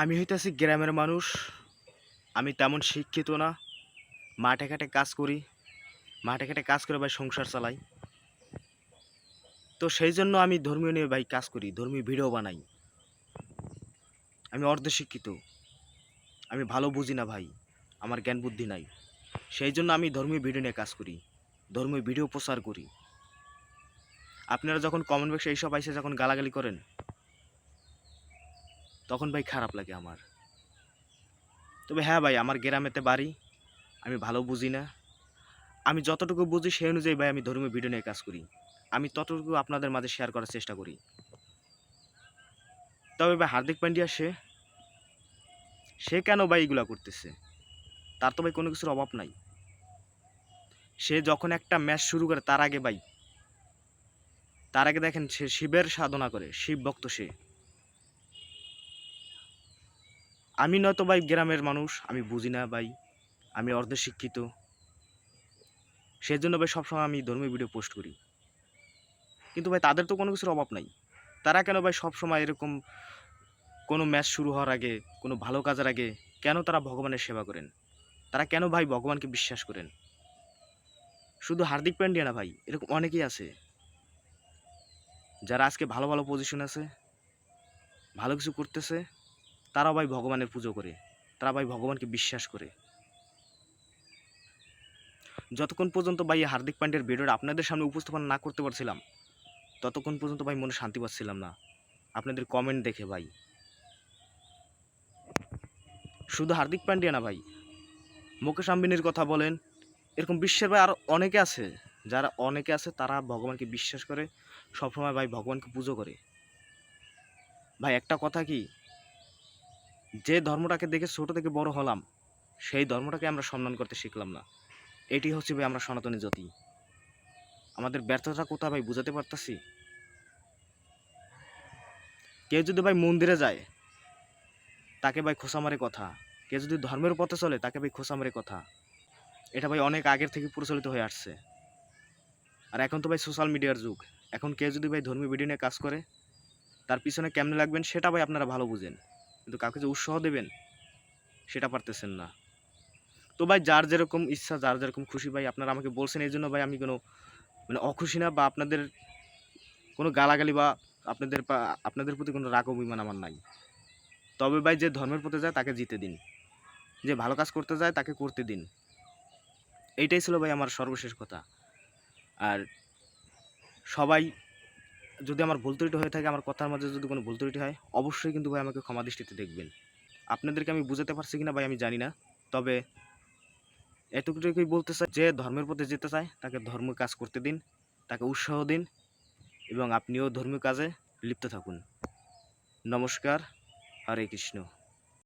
আমি হইতেছি গ্রামের মানুষ। আমি তেমন শিক্ষিত না। মাঠে ঘাটে কাজ করি। মাঠে ঘাটে কাজ করে ভাই সংসার চালাই। তো সেই জন্য আমি ধর্মীয় নিয়ে ভাই কাজ করি, ধর্মীয় ভিডিও বানাই। আমি অর্ধ শিক্ষিত আমি ভালো বুঝি না ভাই, আমার জ্ঞান বুদ্ধি নাই। সেই জন্য আমি ধর্মীয় ভিডিও নিয়ে কাজ করি, ধর্মীয় ভিডিও প্রচার করি। আপনারা যখন কমেন্ট বক্সে এইসব আইসে যখন গালাগালি করেন তখন ভাই খারাপ লাগে আমার। তবে হ্যাঁ ভাই, আমার গ্রামেতে বাড়ি, আমি ভালো বুঝি না। আমি যতটুকু বুঝি সেই অনুযায়ী ভাই আমি ধর্মীয় ভিডিও নিয়ে কাজ করি। আমি ততটুকু আপনাদের মাঝে শেয়ার করার চেষ্টা করি। তবে ভাই হার্দিক পান্ডিয়া, সে সে কেন ভাই এগুলা করতেছে? তার তো ভাই কোনো কিছুর অভাব নাই। সে যখন একটা ম্যাচ শুরু করে তার আগে ভাই, তার আগে দেখেন সে শিবের সাধনা করে, শিব ভক্ত সে। আমি নয়তো ভাই গ্রামের মানুষ, আমি বুঝি না ভাই। আমি অর্ধ শিক্ষিত। সেই জন্য ভাই সবসময় আমি ধর্মীয় ভিডিও পোস্ট করি। কিন্তু ভাই তাদের তো কোনো কিছুর অভাব নাই। তারা কেন ভাই সবসময় এরকম কোনো ম্যাচ শুরু হওয়ার আগে, কোনো ভালো কাজের আগে, কেন তারা ভগবানের সেবা করেন? তারা কেন ভাই ভগবানকে বিশ্বাস করেন? শুধু হার্দিক পান্ডিয়া না ভাই, এরকম অনেকেই আছে। যারা আজকে ভালো ভালো পজিশন আছে, ভালো কিছু করতেছে তারা ভাই ভগবানের পুজো করে, তারা ভাই ভগবানকে বিশ্বাস করে। যতক্ষণ পর্যন্ত ভাই হার্দিক পান্ডের ভিডিওটা আপনাদের সামনে উপস্থাপন না করতে পারছিলাম, ততক্ষণ পর্যন্ত ভাই মনে শান্তি পাচ্ছিলাম না। আপনাদের কমেন্ট দেখে ভাই। শুধু হার্দিক পান্ডিয়া না ভাই, মুকেশ আম্বানির কথা বলেন, এরকম বিশ্বের ভাই আর অনেকে আছে, যারা অনেকে আছে, তারা ভগবানকে বিশ্বাস করে, সবসময় ভাই ভগবানকে পুজো করে। ভাই একটা কথা কি যে ধর্মটাকে দেখে ছোট থেকে বড় হলাম, সেই ধর্মটাকে আমরা সম্মান করতে শিখলাম না। এটি হচ্ছে ভাই আমরা সনাতনী জাতি আমাদের ব্যর্থতা কোথায় ভাই বুঝাতে পারতাছি? কেউ যদি ভাই মন্দিরে যায়, তাকে ভাই খোসা মারে কথা। কেউ যদি ধর্মের পথে চলে, তাকে ভাই খোসা মারে কথা। এটা ভাই অনেক আগের থেকে প্রচলিত হয়ে আসছে। আর এখন তো ভাই সোশ্যাল মিডিয়ার যুগ। এখন কেউ যদি ভাই ধর্মীয় ভিডিও নিয়ে কাজ করে, তার পিছনে কেমনে লাগবেন সেটা ভাই আপনারা ভালো বুঝেন। কিন্তু কাউকে যে উৎসাহ দেবেন, সেটা পারতেছেন না। তো ভাই, যার যেরকম ইচ্ছা, যার যেরকম খুশি ভাই, আপনারা আমাকে বলছেন, এই জন্য ভাই আমি কোনো মানে অখুশি না বা আপনাদের কোনো গালাগালি বা আপনাদের আপনাদের প্রতি কোনো রাগ অভিমান আমার নাই। তবে ভাই, যে ধর্মের পথে যায়, তাকে জিতে দিন। যে ভালো কাজ করতে যায়, তাকে করতে দিন। এইটাই ছিল ভাই আমার সর্বশেষ কথা। আর সবাই যদি আমার ভুল ত্রুটি হয়ে থাকে, আমার কথার মাঝে যদি কোনো ভুল ত্রুটি হয়, অবশ্যই কিন্তু ভাই আমাকে ক্ষমা দৃষ্টিতে দেখবেন। আপনাদেরকে আমি বুঝাতে পারছি কিনা ভাই আমি জানি না। তবে এতটুকুই বলতে চাই, যে ধর্মের পথে যেতে চায়, তাকে ধর্ম কাজ করতে দিন, তাকে উৎসাহ দিন এবং আপনিও ধর্মীয় কাজে লিপ্ত থাকুন। নমস্কার, হরে কৃষ্ণ।